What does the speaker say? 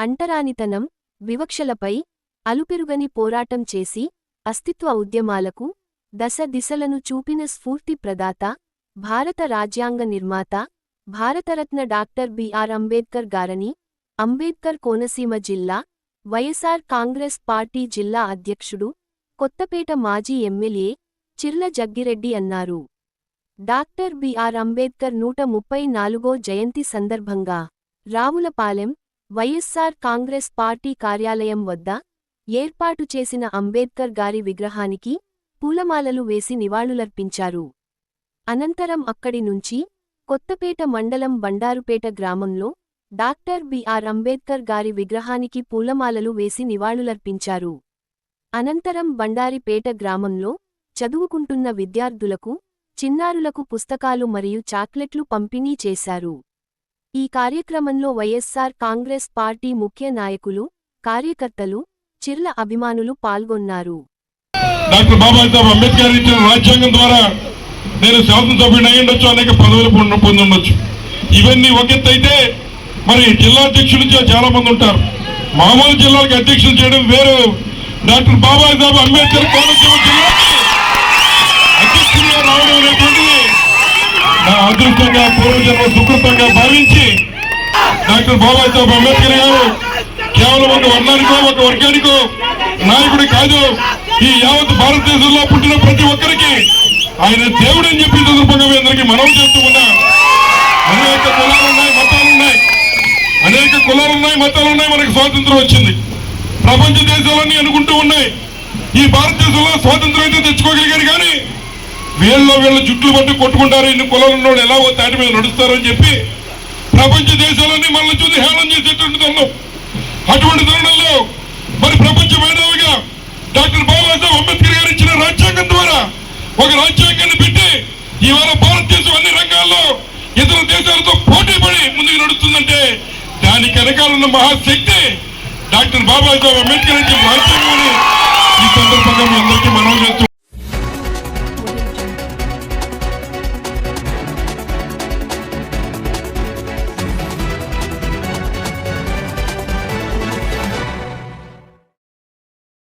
అంటరానితనం వివక్షలపై అలుపెరుగని పోరాటం చేసి అస్తిత్వ ఉద్యమాలకు దశ దిశలను చూపిన స్ఫూర్తి ప్రదాత భారత రాజ్యాంగ నిర్మాత భారతరత్న డాక్టర్ బిఆర్ అంబేద్కర్ గారని అంబేద్కర్ కోనసీమ జిల్లా వైఎస్ఆర్ కాంగ్రెస్ పార్టీ జిల్లా అధ్యక్షుడు కొత్తపేట మాజీ ఎమ్మెల్యే చిర్ల జగ్గిరెడ్డి అన్నారు. డాక్టర్ బిఆర్ అంబేద్కర్ నూట ముప్పై నాలుగో జయంతి సందర్భంగా రావులపాలెం వైఎస్సార్ కాంగ్రెస్ పార్టీ కార్యాలయం వద్ద ఏర్పాటు చేసిన అంబేద్కర్ గారి విగ్రహానికి పూలమాలలు వేసి నివాళులర్పించారు. అనంతరం అక్కడి నుంచి కొత్తపేట మండలం బండారుపేట గ్రామంలో డాక్టర్ బిఆర్ అంబేద్కర్ గారి విగ్రహానికి పూలమాలలు వేసి నివాళులర్పించారు. అనంతరం బండారిపేట గ్రామంలో చదువుకుంటున్న విద్యార్థులకు చిన్నారులకు పుస్తకాలు మరియు చాక్లెట్లు పంపిణీ చేశారు. ఈ కార్యక్రమంలో వైఎస్సార్ కాంగ్రెస్ పార్టీ ముఖ్య నాయకులు కార్యకర్తలు చిర్ల అభిమానులు పాల్గొన్నారు. డాక్టర్ బాబాసాహెబ్ అంబేద్కర్ ఇచ్చిన రాజ్యాంగం ద్వారా నేను శాసనసభ్యుని అయి ఉండొచ్చు అనేక పదవులు పొందుండొచ్చు ఇవన్నీ ఒకెత్తైతే మరి జిల్లా అధ్యక్షులు చే- చాలా మంది ఉంటారు. మామూలు జిల్లాలకు అధ్యక్షులు చేయడం వేరు. డాక్టర్ బాబాసాహెబ్ అంబేద్కర్ కోనసీమ జిల్లా అధ్యక్షులుగా రావడం అనేటువంటిది నా అదృష్టంగా పూర్వజన్మ సుకృతంగా భావించి డాక్టర్ బాబాసాహెబ్ అంబేద్కర్ గారు కేవలం ఒక వర్ణానికో ఒక వర్గానికో నాయకుడి కాదు ఈ యావత్ భారతదేశంలో పుట్టిన ప్రతి ఒక్కరికి ఆయన దేవుడు అని చెప్పి సందర్భంగా మీ అందరికీ మనం చేస్తూ ఉన్నా. అనేక కులాలు ఉన్నాయి మతాలు ఉన్నాయి. అనేక కులాలు ఉన్నాయి మతాలు ఉన్నాయి మనకు స్వాతంత్రం వచ్చింది. ప్రపంచ దేశాలన్నీ అనుకుంటూ ఉన్నాయి. ఈ భారతదేశంలో స్వాతంత్రం అయితే తెచ్చుకోగలిగారు కానీ వీళ్ళలో వీళ్ళ జుట్లు పట్టి కొట్టుకుంటారు ఇన్ని కులాలు ఎలా తాటి మీద నడుస్తారని చెప్పి ప్రపంచ దేశాలన్నీ మనల్ని చూసి హేళన చేసేటువంటి తరుణం. అటువంటి తరుణంలో మరి ప్రపంచ మేధావిగా డాక్టర్ బాబాసాహెబ్ అంబేద్కర్ గారు ఇచ్చిన రాజ్యాంగం ద్వారా ఒక రాజ్యాంగాన్ని పెట్టి ఇవాళ భారతదేశం అన్ని రంగాల్లో ఇతర దేశాలతో పోటీ పడి ముందుకు నడుస్తుందంటే దానికి వెనకాలన్న మహాశక్తి డాక్టర్ బాబాసాహెబ్ అంబేద్కర్ ఇచ్చిన రాజ్యాంగం ఈ సందర్భంగా మీ అందరికీ మనం చేస్తున్నాం